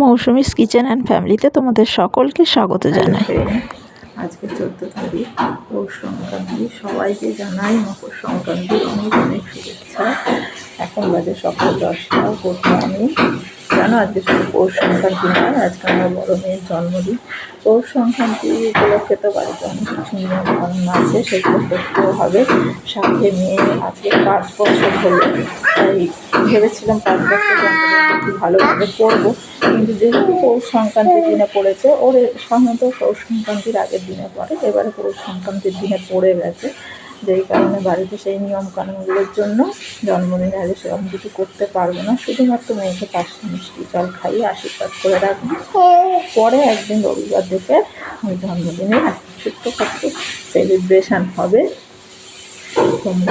Mousumi's kitchen and ফ্যামিলিতে তোমাদের সকলকে স্বাগত জানাই। আজকে চোদ্দ তারিখ পৌষ সংক্রান্তি। সবাইকে জানাই মকর সংক্রান্তির অনেক অনেক শুভেচ্ছা। এখন বাজে সকাল দশটা করতে আমি। জানো আজকে শুধু পৌষ সংক্রান্তি নয় আজকে আমার বড় মেয়ের জন্মদিন। পৌষ সংক্রান্তি উপলক্ষে তো বাড়িতে অনেক কিছু নিয়ম আছে, সেগুলো করতেও হবে। সাথে মেয়ে আজকে পাঁচ বছর হলো, তাই ভেবেছিলাম পাঁচ বছর ভালোভাবে করব। কিন্তু যেহেতু পৌষ সংক্রান্তির দিনে পড়েছে, ওর সাধারণত পৌষ সংক্রান্তির আগের দিনে পড়ে, এবারে পৌষ সংক্রান্তির দিনে পড়ে গেছে। যেই কারণে বাড়িতে সেই নিয়ম কানুনগুলোর জন্য জন্মদিনে আগে সেরকম কিছু করতে পারব না। শুধুমাত্র মেয়েকে পাঁচটা মিষ্টি জল খাইয়ে আশীর্বাদ করে রাখব। পরে একদিন রবিবার দেখে ওই জন্মদিনে ছোট্টখাট্টো সেলিব্রেশন হবে।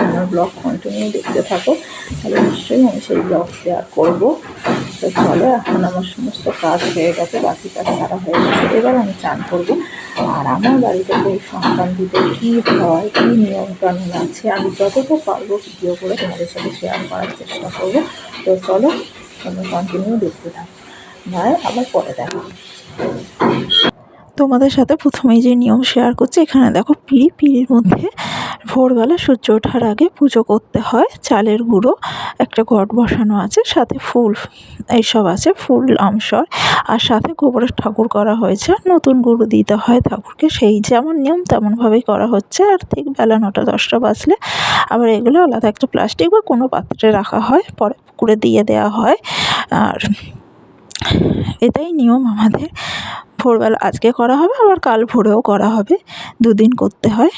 আমার ব্লগ কন্টিনিউ দেখতে থাকো। তাহলে নিশ্চয়ই আমি সেই ব্লগ শেয়ার করব। তো চলে, এখন আমার সমস্ত কাজ হয়ে গেছে, বাকি কাজ সারা হয়ে গেছে। এবার আমি চান করব। আর আমার বাড়িতে এই সংক্রান্তিতে কী হয়, কী নিয়মকানুন আছে, আমি যতটা পারব ভিডিও করে তোমাদের সাথে শেয়ার করার চেষ্টা করব। তো চলো, তোমরা কন্টিনিউ দেখতে থাকো। ভাই, আবার পরে দেখা। তোমাদের সাথে প্রথমেই যে নিয়ম শেয়ার করছি, এখানে দেখো পিঁড়ি পিঁড়ির মধ্যে ভোরবেলা সূর্য ওঠার আগে পুজো করতে হয়। চালের গুঁড়ো, একটা ঘট বসানো আছে, সাথে ফুল, এইসব আছে, ফুল আমসর আর সাথে গোবরের ঠাকুর করা হয়েছে। নতুন গুঁড়ো দিতে হয় ঠাকুরকে, সেই যেমন নিয়ম তেমনভাবেই করা হচ্ছে। আর ঠিক বেলা নটা, দশটা বাজলে আবার এগুলো আলাদা একটা প্লাস্টিক বা কোনো পাত্রে রাখা হয়, পরে পুকুরে দিয়ে দেওয়া হয়। আর এটাই নিয়ম আমাদের। ভোরবেলা আজকে করা হবে, আবার কাল ভোরেও করা হবে। দুদিন করতে হয়।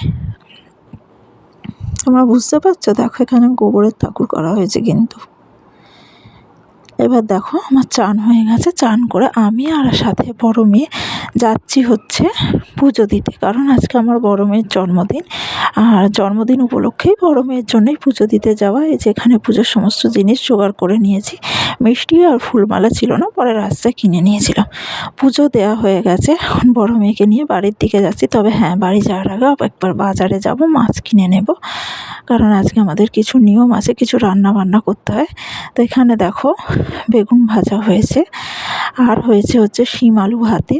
তোমরা বুঝতে পারছ? দেখো এখানে গোবরের ঠাকুর করা হয়েছে কিন্তু। এবার দেখো আমার চান হয়ে গেছে, চান করে আমি আর সাথে বড় মেয়ে যাচ্ছি হচ্ছে পুজো দিতে। কারণ আজকে আমার বড় মেয়ের জন্মদিন, আর জন্মদিন উপলক্ষেই বড় মেয়ের জন্যই পুজো দিতে যাওয়া। এই যেখানে পুজোর সমস্ত জিনিস জোগাড় করে নিয়েছি। মিষ্টি আর ফুলমালা ছিল না, পরে রাস্তায় কিনে নিয়েছিলাম। পুজো দেওয়া হয়ে গেছে, এখন বড় মেয়েকে নিয়ে বাড়ির দিকে যাচ্ছি। তবে হ্যাঁ বাড়ি যাওয়ার আগে একবার বাজারে যাব, মাছ কিনে নেব। কারণ আজকে আমাদের কিছু নিয়ম আছে, কিছু রান্না বান্না করতে হয়। তো এখানে দেখো বেগুন ভাজা হয়েছে। আর হয়েছে হচ্ছে শিম আলু ভাতে।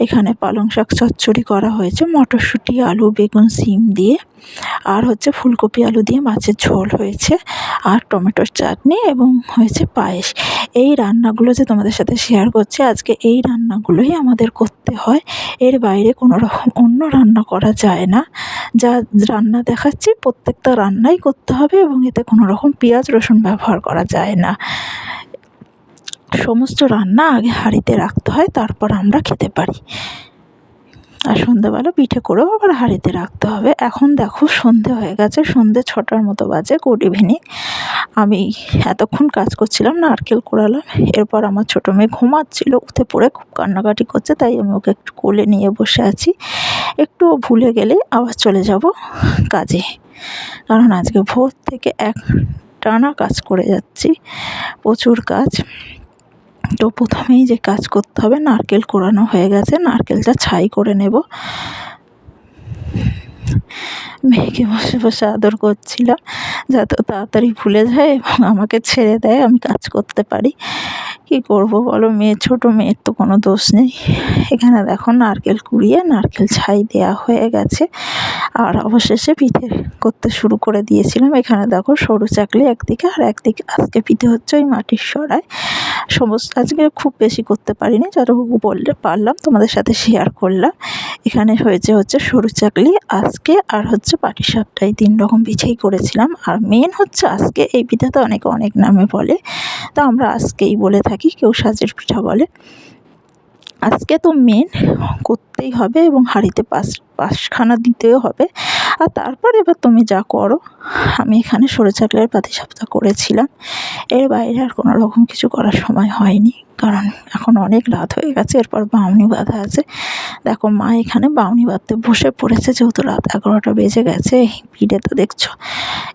এখানে পালং শাক চচ্চড়ি করা হয়েছে, মটরশুঁটি, আলু, বেগুন, শিম দিয়ে। আর হচ্ছে ফুলকপি আলু দিয়ে মাছের ঝোল হয়েছে। আর টমেটোর চাটনি এবং হয়েছে পায়েস। এই রান্নাগুলো যে তোমাদের সাথে শেয়ার করছি, আজকে এই রান্নাগুলোই আমাদের করতে হয়। এর বাইরে কোনো রকম অন্য রান্না করা যায় না। যা রান্না দেখাচ্ছি, প্রত্যেকটা রান্নাই করতে হবে এবং এতে কোনো রকম পেঁয়াজ, রসুন ব্যবহার করা যায় না। সমস্ত রান্না আগে হাঁড়িতে রাখতে হয়, তারপর আমরা খেতে পারি। আর সন্ধেবেলা পিঠে করেও আবার হাঁড়িতে রাখতে হবে। এখন দেখো সন্ধে হয়ে গেছে, সন্ধে ছটার মতো বাজে গুড ইভিনিং আমি এতক্ষণ কাজ করছিলাম, নারকেল কোড়ালাম। এরপর আমার ছোটো মেয়ে ঘুমাচ্ছিল, উঠে পড়ে খুব কান্নাকাটি করছে, তাই আমি ওকে একটু কোলে নিয়ে বসে আছি। একটু ভুলে গেলে আবার চলে যাব কাজে। কারণ আজকে ভোর থেকে এক টানা কাজ করে যাচ্ছি, প্রচুর কাজ। তো প্রথমেই যে কাজ করতে হবে, নারকেল কোড়ানো হয়ে গেছে। নারকেলটা ছাই করে নেব। মেয়েকে বসে বসে আদর করছিলাম, যাতে তাড়াতাড়ি ভুলে যায় এবং আমাকে ছেড়ে দেয়, আমি কাজ করতে পারি। কী করব বলো? মেয়ে, ছোটো মেয়ের তো কোনো দোষ নেই। এখানে দেখো, নারকেল কুড়িয়ে নারকেল ছাই দেওয়া হয়ে গেছে। আর অবশেষে পিঠে করতে শুরু করে দিয়েছিলাম। এখানে দেখো, সরু চাকলি একদিকে আর একদিকে, আজকে পিঠে হচ্ছে ওই মাটির সরায়। সমস্ত আজকে খুব বেশি করতে পারিনি, যতটুকু বললে পারলাম, তোমাদের সাথে শেয়ার করলাম। এখানে হয়েছে হচ্ছে সরু চাকলি, আজকে আর হচ্ছে পাটিসাপটা এই তিন রকম পিঠেই করেছিলাম। আর মেন হচ্ছে আজকে এই পিঠাটা অনেকে অনেক নামে বলে, তো আমরা আজকেই বলে থাকি, কেউ সাজের পিঠা বলে। আজকে তো মেন করতেই হবে এবং হাঁড়িতে পাঁচ পাশখানা দিতেও হবে। আর তারপর এবার তুমি যা করো, আমি এখানে সরে চাকলের পাতিসাপটা করেছিলাম। এর বাইরে আর কোনো রকম কিছু করার সময় হয়নি, কারণ এখন অনেক রাত হয়ে গেছে, এরপর বাউনি বাঁধা আছে। দেখো, মা এখানে বাউনি বাঁধতে বসে পড়েছে, যেহেতু রাত এগারোটা বেজে গেছে, এই পিড়ে তো দেখছ।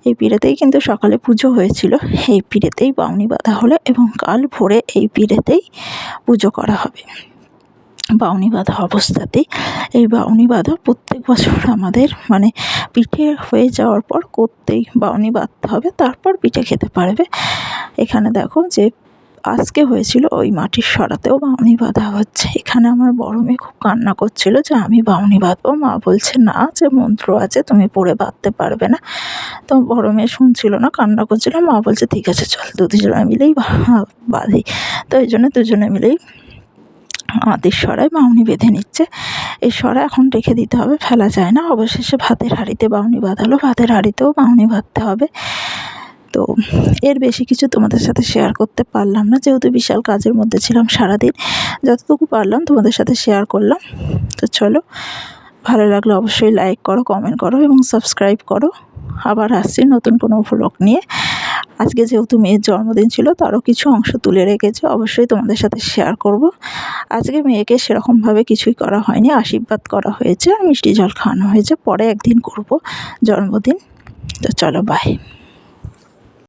এই পিড়েতেই কিন্তু সকালে পুজো হয়েছিল, এই পিড়েতেই বাউনি বাঁধা হলো এবং কাল ভোরে এই পিড়েতেই পুজো করা হবে। বাউনি বাঁধা অবস্থাতেই এই বাউনি বাঁধা প্রত্যেক বছর আমাদের মানে পিঠে হয়ে যাওয়ার পর করতেই বাউনি বাঁধতে হবে, তারপর পিঠে খেতে পারবে। এখানে দেখো যে আজকে হয়েছিল ওই মাটির সরাতেও বাউনি বাঁধা হচ্ছে। এখানে আমার বড় মেয়ে খুব কান্না করছিল যে আমি বাউনি বাঁধবো মা বলছে, না, যে মন্ত্র আছে, তুমি পড়ে বাঁধতে পারবে না। তো বড় মেয়ে শুনছিল না, কান্না করছিল। মা বলছে, ঠিক আছে, চল, দুজনে মিলেই বাঁধি। তো এই জন্য দুজনে মিলেই আমাদের সরায় বাউনি বেঁধে নিচ্ছে। এই সরা এখন রেখে দিতে হবে, ফেলা যায় না। অবশেষে ভাতের হাঁড়িতে বাউনি বাঁধালো। ভাতের হাঁড়িতেও বাউনি বাঁধতে হবে। তো এর বেশি কিছু তোমাদের সাথে শেয়ার করতে পারলাম না। যেহেতু বিশাল কাজের মধ্যে ছিলাম সারাদিন, যতটুকু পারলাম তোমাদের সাথে শেয়ার করলাম। তো চলো, ভালো লাগলে অবশ্যই লাইক করো কমেন্ট করো এবং সাবস্ক্রাইব করো। আবার আসছি নতুন কোনো ভ্লগ নিয়ে। আজকে যেহেতু মেয়ের জন্মদিন ছিল, তারও কিছু অংশ তুলে রেখেছে, অবশ্যই তোমাদের সাথে শেয়ার করব। আজকে মেয়েকে সেরকমভাবে কিছুই করা হয়নি, আশীর্বাদ করা হয়েছে আর মিষ্টি জল খাওয়ানো হয়েছে, পরে একদিন করব জন্মদিন। তো চলো বাই